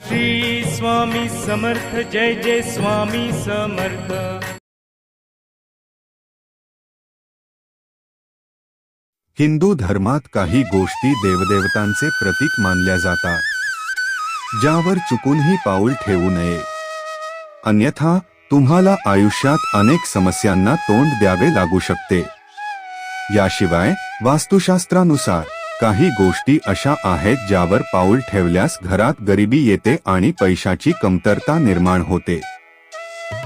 श्री स्वामी समर्थ जय जय स्वामी समर्थ. हिंदू धर्मात काही गोष्टी देवदेवतांचे प्रतीक मानल्या जातात ज्यावर चुकूनही पाऊल ठेवू नये. अन्यथा तुम्हाला आयुष्यात अनेक समस्यांना तोंड द्यावे लागू शकते. याशिवाय वास्तुशास्त्रानुसार काही गोष्टी अशा आहेत ज्यावर पाऊल ठेवल्यास घरात गरिबी येते आणि पैशाची कमतरता निर्माण होते.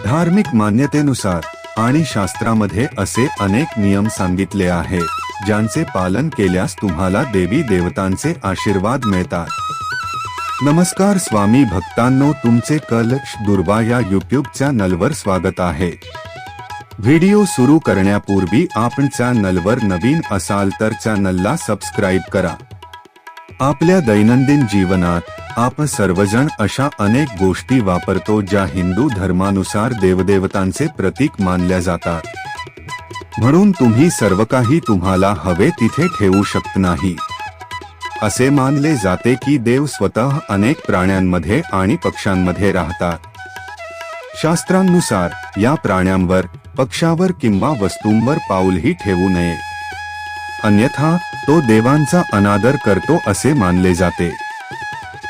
धार्मिक मान्यतेनुसार आणि शास्त्रामध्ये असे अनेक नियम सांगितले आहेत ज्यांचे पालन केल्यास तुम्हाला देवी देवतांचे आशीर्वाद मिळतात. नमस्कार स्वामी भक्तांनो तुमचे कलक्ष दुर्वा या युट्यूबच्या नलवर स्वागत आहे. व्हिडिओ सुरू करण्यापूर्वी आपण चॅनलवर नवीन असाल तर चॅनलला सबस्क्राईब करा. आपल्या दैनंदिन जीवनात आपण सर्वजण अशा अनेक गोष्टी वापरतो ज्या हिंदू धर्मानुसार देवदेवतांचे प्रतीक मानल्या जातात. म्हणून तुम्ही सर्व काही तुम्हाला हवे तिथे ठेवू शकत नाही. असे मानले जाते की देव स्वतः अनेक प्राण्यांमध्ये आणि पक्ष्यांमध्ये राहतात. शास्त्रांनुसार या प्राण्यांवर पक्षावर किंवा वस्तूंवर पाऊलही ठेवू नये. अन्यथा तो देवांचा अनादर करतो असे मानले जाते.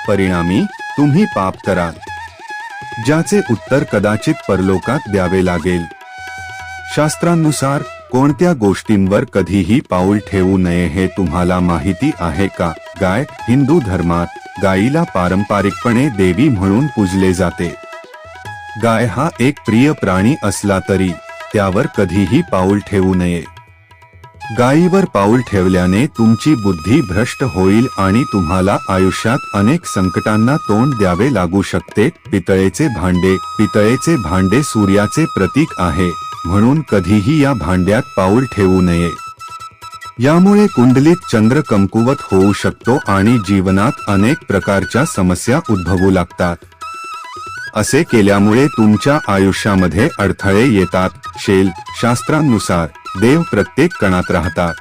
परिणामी तुम्ही पाप कराल. ज्याचे उत्तर कदाचित परलोकात द्यावे लागेल. शास्त्रांनुसार कोणत्या गोष्टींवर कधीही पाऊल ठेवू नये हे तुम्हाला माहिती आहे का? गाय हिंदू धर्मात गायीला पारंपरिकपणे देवी म्हणून पूजले जाते. गाय हा एक प्रिय प्राणी असला तरी त्यावर कधीही पाऊल ठेवू नये. गायीवर पाऊल ठेवल्याने तुमची बुद्धी भ्रष्ट होईल आणि तुम्हाला आयुष्यात अनेक संकटांना तोंड द्यावे लागू शकते. पितळेचे भांडे पितळेचे भांडे सूर्याचे प्रतीक आहे म्हणून कधीही या भांड्यात पाऊल ठेवू नये. यामुळे कुंडलीत चंद्र कमकुवत होऊ शकतो आणि जीवनात अनेक प्रकारच्या समस्या उद्भवू लागतात. असे केल्यामुळे तुमच्या आयुष्यामध्ये अडथळे येतात. शेल शास्त्रांनुसार देव प्रत्येक कणात राहतात.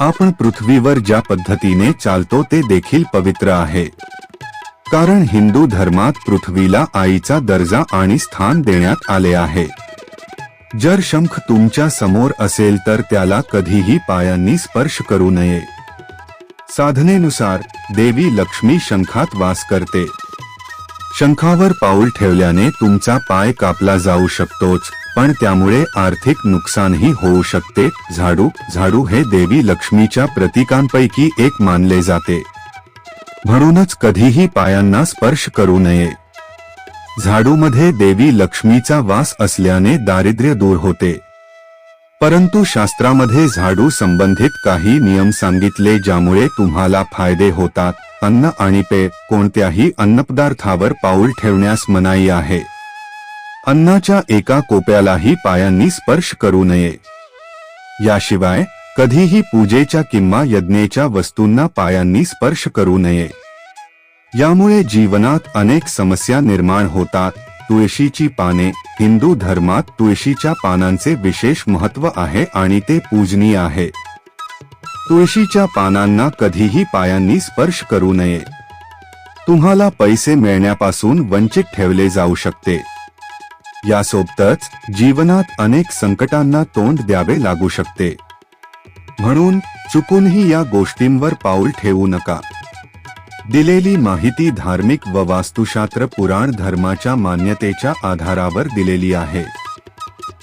आपण पृथ्वीवर ज्या पद्धतीने चालतो ते देखील पवित्र आहे. कारण हिंदू धर्मात पृथ्वीला आईचा दर्जा आणि स्थान देण्यात आले आहे. जर शंख तुमच्यासमोर असेल तर त्याला कधीही पायांनी स्पर्श करू नये. साधनेनुसार देवी लक्ष्मी शंखात वास करते. शंखावर पाऊल ठेवल्याने तुमचा पाय कापला जाऊ शकतोच पण त्यामुळे आर्थिक नुकसानही होऊ शकते. झाडू झाडू हे देवी लक्ष्मीच्या प्रतीकांपैकी एक मानले जाते. म्हणूनच कधीही पायांना स्पर्श करू नये. झाडूमध्ये देवी लक्ष्मीचा वास असल्याने दारिद्र्य दूर होते. परंतु शास्त्रामध्ये झाडू संबंधित काही नियम सांगितले ज्यामुळे तुम्हाला फायदे होतात. अन्न आणि पेय कोणत्याही अन्नपदार्थावर पाऊल ठेवण्यास मनाई आहे. अन्नाच्या एका कोप्यालाही पायांनी स्पर्श करू नये. याशिवाय कधीही पूजेच्या किंवा यज्ञेच्या वस्तूंना पायांनी स्पर्श करू नये. यामुळे जीवनात अनेक समस्या निर्माण होतात. तुळशीची पाने हिंदू धर्मात तुळशीच्या पानांचे विशेष महत्त्व आहे आणि ते पूजनीय आहे. तुळशीच्या पानांना कधीही पायांनी स्पर्श करू नये. तुम्हाला पैसे मिळण्यापासून वंचित ठेवले जाऊ शकते. यासोबतच जीवनात अनेक संकटांना तोंड द्यावे लागू शकते. म्हणून चुकूनही या गोष्टींवर पाऊल ठेवू नका. दिलेली माहिती धार्मिक व वास्तुशास्त्र पुराण धर्माच्या मान्यतेच्या आधारावर दिलेली आहे.